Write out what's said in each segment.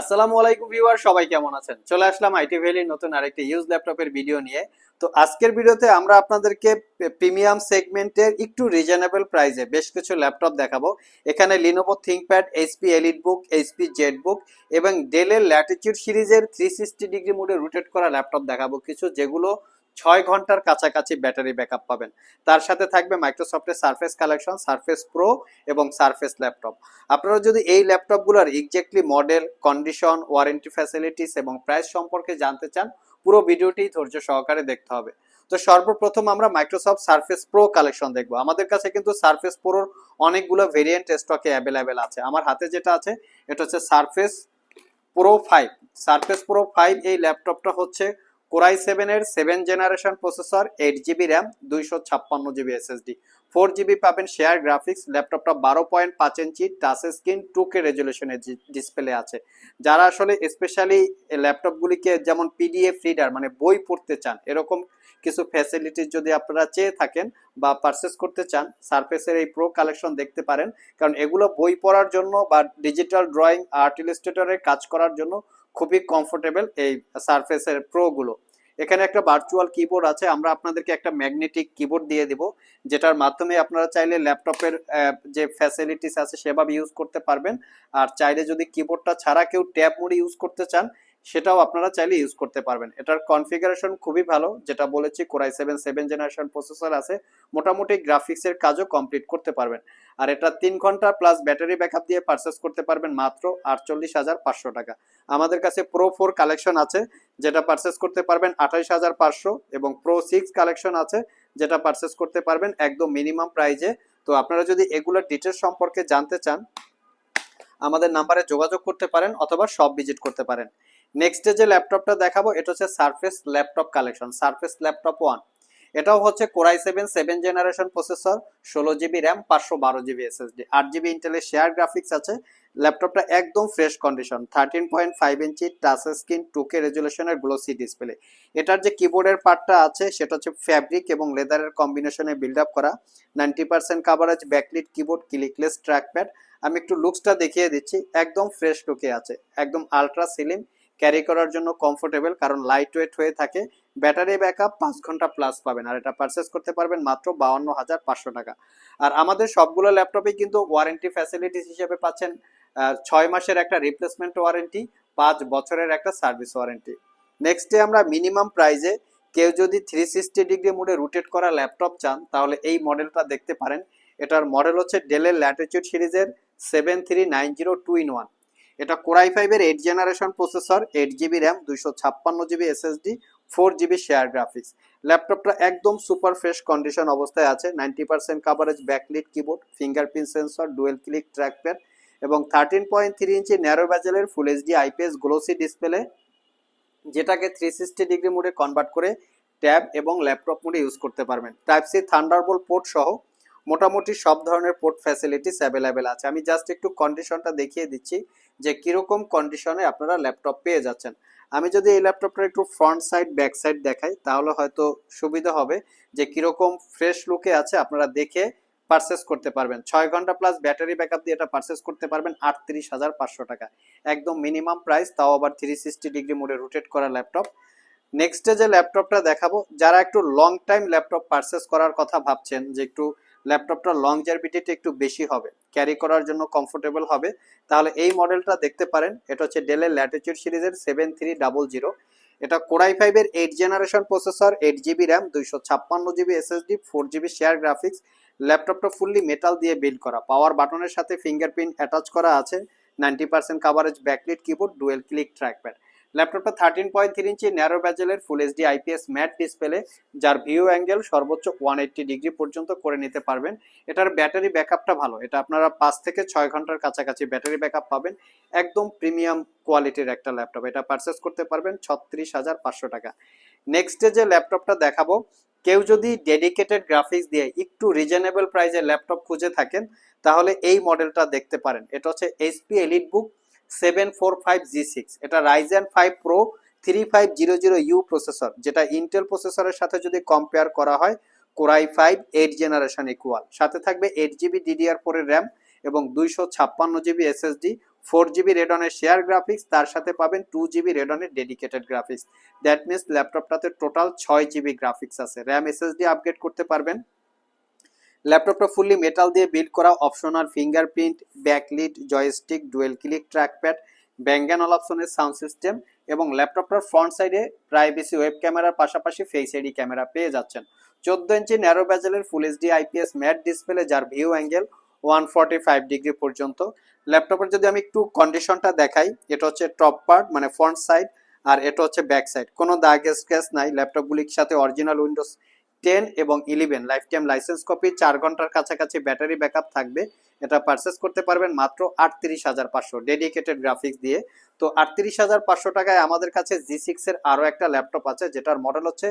আসসালামু আলাইকুম ভিউয়ার, সবাই কেমন আছেন? চলে আসলাম আইটি ভ্যালির নতুন আরেকটি ইউজ ল্যাপটপের ভিডিও নিয়ে। তো আজকের ভিডিওতে আমরা আপনাদেরকে প্রিমিয়াম সেগমেন্টের একটু রিজনেবল প্রাইসে বেশ কিছু ল্যাপটপ দেখাবো। এখানে Lenovo ThinkPad HP Elite Book HP Z Book এবং ডেলের ল্যাটিচিউড সিরিজের থ্রি সিক্সটি ডিগ্রি মোডে রোটেট করা ল্যাপটপ দেখাবো কিছু, যেগুলো ছয় ঘণ্টার কাছাকাছি ব্যাটারি ব্যাকআপ পাবেন। তার সাথে থাকবে মাইক্রোসফটের সারফেস কালেকশন সারফেস প্রো এবং সারফেস ল্যাপটপ আপনারা যদি এই ল্যাপটপগুলোর exactly model condition warranty facilities এবং প্রাইস সম্পর্কে জানতে চান, পুরো ভিডিওটি ধৈর্য সহকারে দেখতে হবে। তো সর্বপ্রথম আমরা মাইক্রোসফট সারফেস প্রো কালেকশন দেখব। আমাদের কাছে কিন্তু সারফেস প্রোর অনেকগুলো ভেরিয়েন্ট স্টকে অ্যাভেলেবেল আছে। আমার হাতে যেটা আছে, এটা হচ্ছে Surface Pro five Surface Pro five এই ল্যাপটপটা হচ্ছে কোরাই সেভেনের seven generation processor eight GB RAM, দুইশো ছাপ্পান্ন জিবি এসএসডি। ফোর জিবি পাবেন শেয়ার গ্রাফিক্স, ল্যাপটপটা বারো পয়েন্ট পাঁচ inch, touch screen two K রেজলিউশনের display আছে। যারা আসলে স্পেশালি ল্যাপটপগুলিকে যেমন পিডিএফ রিডার মানে বই পড়তে চান, এরকম কিছু ফ্যাসিলিটিস যদি আপনারা চেয়ে থাকেন বা পারচেস করতে চান সারফেসের এই প্রো কালেকশন দেখতে পারেন। কারণ এগুলো বই পড়ার জন্য বা ডিজিটাল ড্রয়িং আর্ট ইলাস্ট্রেটরের কাজ করার জন্য খুবই কমফোর্টেবল এই সারফেসের প্রোগুলো এখানে একটা ভার্চুয়াল কিবোর্ড আছে, আমরা আপনাদেরকে একটা ম্যাগনেটিক কিবোর্ড দিয়ে দিব, যেটার মাধ্যমে আপনারা চাইলে ল্যাপটপের যে ফ্যাসিলিটিস আছে সেভাবে ইউজ করতে পারবেন। আর চাইলে যদি কিবোর্ডটা ছাড়া কেউ ট্যাব মোডে ইউজ করতে চান সেটাও আপনারা চাইলে ইউজ করতে পারবেন। এটার কনফিগারেশন খুবই ভালো, যেটা বলেছি Core i seven seven generation processor আছে। মোটামুটি গ্রাফিক্সের কাজও কমপ্লিট করতে পারবেন। আর এটা তিন ঘণ্টা প্লাস ব্যাটারি ব্যাকআপ দিয়ে পারচেস করতে পারবেন মাত্র আটচল্লিশ হাজার পাঁচশো টাকা। আমাদের কাছে প্রো ফোর কালেকশন আছে, যেটা পারচেস করতে পারবেন আঠাইশ হাজার পাঁচশো এবং প্রো সিক্স কালেকশন আছে, যেটা পারচেস করতে পারবেন একদম মিনিমাম প্রাইজে তো আপনারা যদি এগুলোর ডিটেলস সম্পর্কে জানতে চান, আমাদের নাম্বারে যোগাযোগ করতে পারেন অথবা সব ভিজিট করতে পারেন। নেক্সটে যে ল্যাপটপটা দেখাবো, এটা হচ্ছে Surface laptop collection Surface laptop one এটাও হচ্ছে Core i seven seven generation processor ষোলো জিবি র্যাম পাঁচশো বারো জিবি এসএসডি আট জিবি ইন্টেলের শেয়ার গ্রাফিক্স আছে। ল্যাপটপটা একদম fresh condition thirteen point five inch touch screen two K রেজুলেশনের glossy display এটার যে কিবোর্ডের পার্টটা আছে, সেটা হচ্ছে ফ্যাব্রিক এবং লেদারের কম্বিনেশনে বিল্ড আপ করা। Ninety percent coverage backlit keyboard clickless trackpad আমি একটু লুকসটা দেখিয়ে দিচ্ছি, একদম ফ্রেশ লুকে আছে, একদম আলট্রা সিলিম ক্যারি করার জন্য কমফোর্টেবল কারণ লাইট ওয়েট হয়ে থাকে। ব্যাটারি ব্যাকআপ পাঁচ ঘণ্টা প্লাস পাবেন, আর এটা পারচেস করতে পারবেন মাত্র বাউন্ন হাজার পাঁচশো টাকা। আর আমাদের সবগুলো ল্যাপটপে কিন্তু ওয়ারেন্টি ফ্যাসিলিটিস হিসেবে পাচ্ছেন ছয় মাসের একটা রিপ্লেসমেন্ট ওয়ারেন্টি পাঁচ বছরের একটা সার্ভিস ওয়ারেন্টি নেক্সটে আমরা মিনিমাম প্রাইজে কেউ যদি থ্রি সিক্সটি ডিগ্রি মোডে রোটেট করা ল্যাপটপ চান, তাহলে এই মডেলটা দেখতে পারেন। এটার মডেল হচ্ছে ডেলের ল্যাটিচিউড সিরিজের seven three nine zero two in one এটা কোরাই ফাইভের eight generation processor eight GB RAM দুইশো ছাপ্পান্ন GB SSD four GB share graphics ল্যাপটপটা একদম সুপার ফ্রেশ কন্ডিশন অবস্থায় আছে ninety percent coverage backlit keyboard fingerprint sensor dual click trackpad এবং thirteen point three inch narrow ব্যাজেলের full HD IPS glossy display যেটাকে three sixty degree মোডে convert করে tab এবং laptop মোডে ইউজ করতে পারবেন। টাইপ সি থান্ডারবোল্ট পোর্ট সহ মোটামুটি সব ধরনের পোর্ট ফ্যাসিলিটিস অ্যাভেলেবেল আছে। আমি জাস্ট একটু কন্ডিশনটা দেখিয়ে দিচ্ছি যে কীরকম কন্ডিশনে আপনারা ল্যাপটপ পেয়ে যাচ্ছেন। আমি যদি এই ল্যাপটপটা একটু ফ্রন্ট সাইড ব্যাক সাইড দেখাই, তাহলে হয়তো সুবিধা হবে যে কীরকম ফ্রেশ লুকে আছে, আপনারা দেখে পারচেস করতে পারবেন। ছয় ঘণ্টা প্লাস ব্যাটারি ব্যাকআপ দিয়ে এটা পারচেস করতে পারবেন আটত্রিশ হাজার পাঁচশো টাকা। একদম মিনিমাম প্রাইস তাও আবার থ্রি সিক্সটি ডিগ্রি মোডে রোটেট করা ল্যাপটপ নেক্সটে যে ল্যাপটপটা দেখাবো, যারা একটু লং টাইম ল্যাপটপ পারচেস করার কথা ভাবছেন, যে একটু ল্যাপটপটা লং জার্বিটিটা একটু বেশি হবে ক্যারি করার জন্য কমফোর্টেবল হবে। তাহলে এই মডেলটা দেখতে পারেন, এটা হচ্ছে ডেলের ল্যাটিচিউড সিরিজের সেভেন থ্রি ডাবল জিরো এটা কোরাই ফাইভের eight generation processor eight GB RAM দুইশো ছাপ্পান্ন GB SSD four GB share graphics ল্যাপটপটা ফুললি মেটাল দিয়ে বিল্ড করা। পাওয়ার বাটনের সাথে ফিঙ্গারপ্রিন্ট অ্যাটাচ করা আছে। Ninety percent coverage backlit keyboard dual click trackpad ল্যাপটপটা thirteen point three inch narrow ব্যাজেলের full HD IPS matte display যার ভিউ অ্যাঙ্গেল সর্বোচ্চ ওয়ান এইট্টি ডিগ্রি পর্যন্ত করে নিতে পারবেন। এটার ব্যাটারি ব্যাকআপটা ভালো। এটা আপনারা পাঁচ থেকে ছয় ঘণ্টার কাছাকাছি ব্যাটারি ব্যাকআপ পাবেন। একদম প্রিমিয়াম কোয়ালিটির একটা ল্যাপটপ। এটা পারচেস করতে পারবেন ছত্রিশ হাজার পাঁচশো টাকা। নেক্সটে যে ল্যাপটপটা দেখাবো, কেউ যদি ডেডিকেটেড গ্রাফিক্স দিয়ে একটু রিজনেবল প্রাইসে ল্যাপটপ খুঁজে থাকেন, তাহলে এই মডেলটা দেখতে পারেন। এটা হচ্ছে HP Elite Book seven four five G six এটা Ryzen five Pro three five zero zero U processor যেটা ইন্টেল প্রসেসরের সাথে যদি কম্পেয়ার করা হয় Core i five eight generation equal সাথে থাকবে এইট জিবি ডিডিআর ফোরের র্যাম এবং দুইশো ছাপ্পান্ন জিবি এসএসডি ফোর জিবি রেডনের শেয়ার গ্রাফিক্স তার সাথে পাবেন টু জিবি রেডনের ডেডিকেটেড গ্রাফিক্স দ্যাট মিনস ল্যাপটপটাতে টোটাল ছয় জিবি গ্রাফিক্স আছে। র্যাম এসএসডি আপগ্রেড করতে পারবেন। ল্যাপটপটা ফুললি মেটাল দিয়ে বিল্ড করা optional fingerprint backlit joystick dual click trackpad ব্যাঙ্গান অপশনের সাউন্ড সিস্টেম এবং ল্যাপটপটার ফ্রন্ট সাইডে প্রাইভেসি ওয়েব ক্যামেরার পাশাপাশি ফেস আইডি ক্যামেরা পেয়ে যাচ্ছেন। চোদ্দ inch narrow ব্যাজেলের full HD IPS matte display যার view angle one forty five degree পর্যন্ত। ল্যাপটপের যদি আমি একটু কন্ডিশনটা দেখাই, এটা হচ্ছে টপ পার্ট মানে ফ্রন্ট সাইড আর এটা হচ্ছে ব্যাক সাইড কোনো দাগ স্ক্র্যাচ নাই, ল্যাপটপগুলির সাথে অরিজিনাল উইন্ডোজ টেন এবং eleven lifetime licence copy চার ঘণ্টার কাছাকাছি ব্যাটারি ব্যাকআপ থাকবে। এটা পারচেস করতে পারবেন মাত্র আটত্রিশ হাজার পাঁচশো। ডেডিকেটেড গ্রাফিক্স দিয়ে। তো আটত্রিশ হাজার পাঁচশো টাকায় আমাদের কাছে জি সিক্স এর আরও একটা ল্যাপটপ আছে, যেটার মডেল হচ্ছে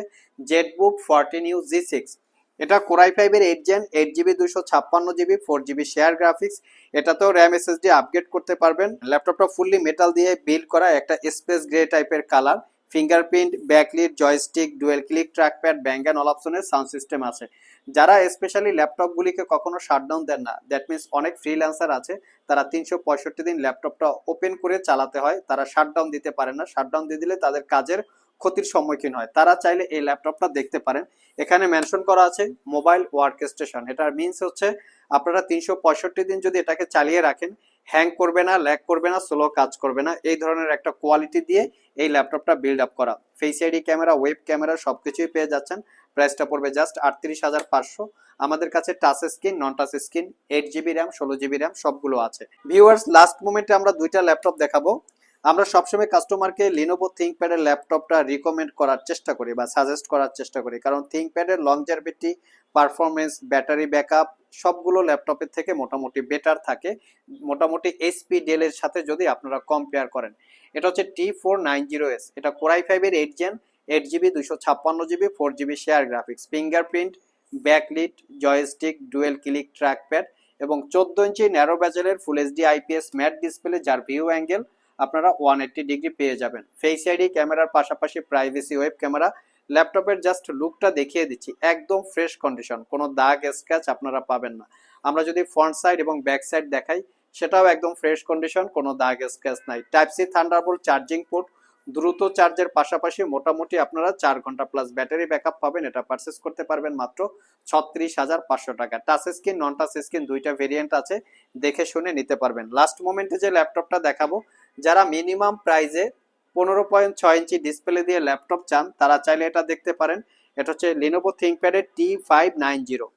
Z Book fourteen U G six এটা কোরাই ফাইভের এইট জেন এইট জিবি দুশো ছাপ্পান্ন GB four GB share graphics এটাতেও র্যাম এসএসডি আপগ্রেড করতে পারবেন। ল্যাপটপটা ফুললি মেটাল দিয়ে বিল্ড করা, একটা স্পেস গ্রে টাইপের colour fingerprint, backlit, joystick, dual click, trackpad Bang and all অপশনের সাউন্ড সিস্টেম আছে। যারা স্পেশালি ল্যাপটপগুলিকে কখনো শাটডাউন দেন না, দ্যাট মিনস অনেক ফ্রিল্যান্সার আছে, তারা তিনশো পঁয়ষট্টি দিন ল্যাপটপটা ওপেন করে চালাতে হয়, তারা শাটডাউন দিতে পারে না। শাটডাউন দিয়ে দিলে তাদের কাজের ক্ষতির সম্মুখীন হয়। তারা চাইলে এই ল্যাপটপটা দেখতে পারেন। এখানে মেনশন করা আছে মোবাইল ওয়ার্ক স্টেশন। এটার মিনস হচ্ছে আপনারা তিনশো পঁয়ষট্টি দিন যদি এটাকে চালিয়ে রাখেন হ্যাং করবে না ল্যাগ করবে না স্লো কাজ করবে না। এই ধরনের একটা কোয়ালিটি দিয়ে এই ল্যাপটপটা বিল্ড আপ করা। Face ID camera web camera সবকিছুই পেয়ে যাচ্ছেন। প্রাইসটা পড়বে জাস্ট আটত্রিশ হাজার পাঁচশো। আমাদের কাছে touch screen non touch screen eight GB RAM ষোলো জিবি র্যাম সবগুলো আছে। ভিউয়ার্স লাস্ট মোমেন্টে আমরা দুইটা ল্যাপটপ দেখাবো। আমরা সবসময় কাস্টমারকে লিনোভো থিঙ্কপ্যাডের ল্যাপটপটা রিকমেন্ড করার চেষ্টা করি বা সাজেস্ট করার চেষ্টা করি। কারণ থিঙ্ক প্যাডের থিঙ্কপ্যাডের লংজারভিটি পারফরমেন্স ব্যাটারি ব্যাকআপ সবগুলো ল্যাপটপের থেকে মোটামুটি বেটার থাকে। মোটামুটি এইচপি ডেলের সাথে যদি আপনারা কম্পেয়ার করেন। এটা হচ্ছে T four nine zero S এটা কোরাই ফাইভের এইট জেন এইট জিবি দুশো ছাপ্পান্ন GB four GB share graphics fingerprint backlit joystick dual click trackpad এবং চোদ্দ inch narrow ব্যাজেলের full HD IPS matte display যার ভিউ অ্যাঙ্গেল আপনারা ওয়ান এইট্টি ডিগ্রি পেয়ে যাবেন। ফেস আইডি ক্যামেরার পাশাপাশি প্রাইভেসি ওয়েব ক্যামেরা ল্যাপটপের জাস্ট লুকটা দেখিয়ে দিচ্ছি, একদম ফ্রেশ কন্ডিশন কোনো দাগ স্ক্র্যাচ আপনারা পাবেন না। আমরা যদি ফ্রন্ট সাইড এবং ব্যাক সাইড দেখাই, সেটাও একদম ফ্রেশ কন্ডিশন কোনো দাগ স্ক্র্যাচ নাই। Type C Thunderbolt charging port দ্রুত চার্জের পাশাপাশি মোটামুটি আপনারা চার ঘণ্টা প্লাস ব্যাটারি ব্যাকআপ পাবেন, এটা পারচেস করতে পারবেন মাত্র ছত্রিশ হাজার পাঁচশো টাকা। Touch screen non touch screen দুইটা ভেরিয়েন্ট আছে, দেখে শুনে নিতে পারবেন। লাস্ট মোমেন্টে যে ল্যাপটপটা দেখাবো, যারা মিনিমাম প্রাইজে পনেরো পয়েন্ট ছয় ইঞ্চি ডিসপ্লে দিয়ে ল্যাপটপ চান, তারা চাইলে এটা দেখতে পারেন। এটা হচ্ছে লিনোভো থিঙ্কপ্যাডের টি ফাইভ নাইন জিরো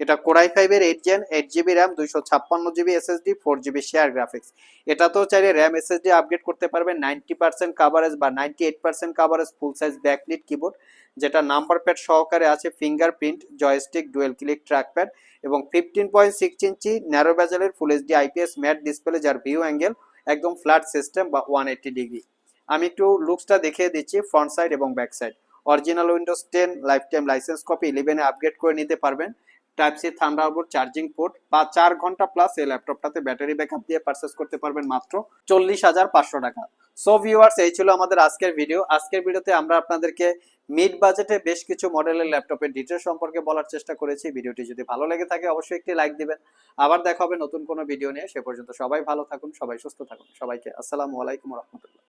এটা কোরাই ফাইভের eight gen eight GB RAM দুইশো ছাপ্পান্ন GB SSD four GB share graphics এটাতেও চাইলে র্যাম এসএসডি আপগ্রেড করতে পারবেন। নাইনটি পার্সেন্ট কাভারেজ বা ninety eight percent coverage full size backlit keyboard যেটা নাম্বার প্যাড সহকারে আছে fingerprint joystick dual click trackpad এবং fifteen point six inch narrow ব্যাজেলের full HD IPS matte display যার view angle একদম flat system বা one eighty degree আমি একটু লুকসটা দেখিয়ে দিচ্ছি ফ্রন্ট সাইড এবং back side original Windows ten lifetime licence copy ইলেভেনে আপগ্রেড করে নিতে পারবেন। Type C Thunderbolt charging port বা চার ঘণ্টা প্লাস এই ল্যাপটপটাতে ব্যাটারি ব্যাকআপ দিয়ে পারচেস করতে পারবেন মাত্র চল্লিশ হাজার পাঁচশো টাকা। সো ভিউয়ার্স এই ছিল আমাদের আজকের ভিডিও আজকের ভিডিওতে আমরা আপনাদেরকে মিড বাজেটে বেশ কিছু মডেলের ল্যাপটপের ডিটেলস সম্পর্কে বলার চেষ্টা করেছি। ভিডিওটি যদি ভালো লেগে থাকে, অবশ্যই একটি লাইক দিবেন। আবার দেখা হবে নতুন কোনো ভিডিও নিয়ে। সে পর্যন্ত সবাই ভালো থাকুন, সবাই সুস্থ থাকুন। সবাইকে আসসালামু আলাইকুম রহমতুল্লাহ।